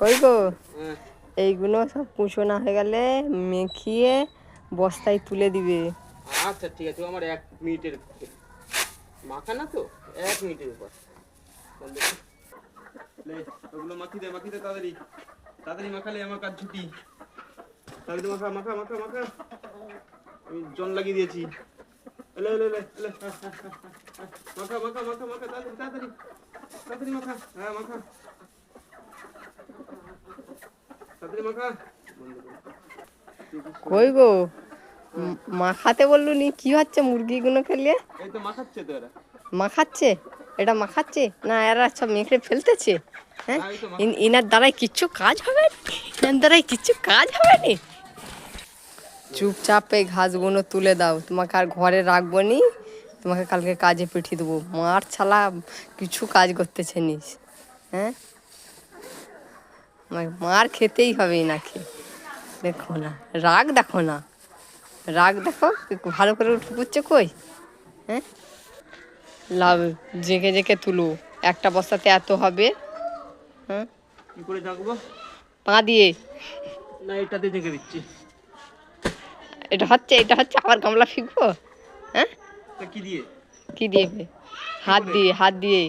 কই গো হ্যাঁ। এইগুলো সব কুচোনা হয়ে গেলে মেখিয়ে বস্তায় তুলে দিবে। আচ্ছা ঠিক আছে আমার এক মিনিটের মাখা না তো? এক মিনিটের উপর ওগুলো মাখি দে মাখি দে তাড়াতাড়ি। তাড়াতাড়ি মাখালে আমার কাজ ছুটি তাড়াতাড়ি মাখা মাখা মাখা মাখা। আমি জন লাগিয়ে দিয়েছি। এলে এলে এলে এলে। মাখা মাখা মাখা মাখা তাড়াতাড়ি তাড়াতাড়ি। তাড়াতাড়ি মাখা হ্যাঁ মাখা তাড়াতাড়ি মাখা বন্ধ কর। কই গো? মাখাতে বললু নি কি হচ্ছে মুরগিগুলো খেলে? মাখাচ্ছে এটা মাখাচ্ছে? না এরা সব মেখে ফেলতেছে। হ্যাঁ? ইনার দ্বারাই কিচ্ছু কাজ হবে না? ইনার দ্বারাই কিচ্ছু কাজ হবে না? চুপচাপ এই ঘাসগুলো তুলে দাও। তোমাকে আর ঘরে রাখব নি। তোমাকে কালকে কাজে পিঠিয়ে দেবো। মার ছালা কিছু কাজ করতেছে নিস হ্যাঁ? মার খেতেই হবে নাকি? দেখো না রাগ দেখো না রাগ দেখো ভালো করে উঠছে কই? হ্যাঁ? লাভ জেঁকে জেঁকে তুলো একটা বস্তাতে এত হবে হ্যাঁ? কি করে জাগবো পা দিয়ে। না এটাতে জেগে দিচ্ছি। এটা হচ্ছে এটা হচ্ছে আবার গামলা ফিকবো হ্যাঁ? কি দিয়ে? কি দিয়ে? হাত দিয়ে হাত দিয়ে।